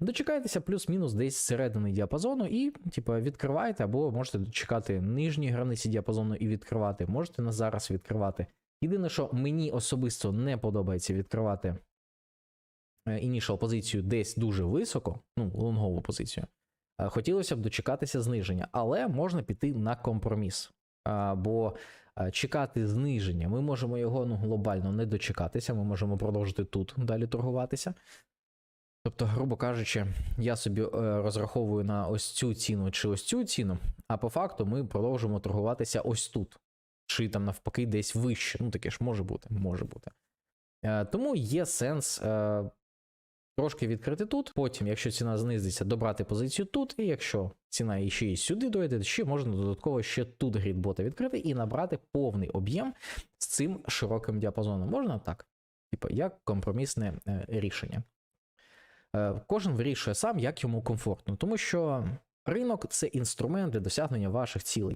Дочекайтеся плюс-мінус десь середини діапазону і, типу, відкривайте, або можете дочекати нижні границі діапазону і відкривати. Можете на зараз відкривати. Єдине, що мені особисто не подобається відкривати інішал позицію десь дуже високо, ну, лонгову позицію. Е, Хотілося б дочекатися зниження, але можна піти на компроміс. Бо е, чекати зниження, ми можемо його ну, глобально не дочекатися, ми можемо продовжити тут далі торгуватися. Тобто, грубо кажучи, я собі е, розраховую на ось цю ціну чи ось цю ціну, а по факту ми продовжимо торгуватися ось тут, чи там навпаки десь вище. Ну таке ж може бути, може бути. Е, Тому є сенс е, трошки відкрити тут. Потім, якщо ціна знизиться, добрати позицію тут. І якщо ціна іще і сюди дойде, ще можна додатково ще тут грідбота відкрити і набрати повний об'єм з цим широким діапазоном. Можна так? Типу, як компромісне рішення. Е, Кожен вирішує сам, як йому комфортно, тому що ринок це інструмент для досягнення ваших цілей.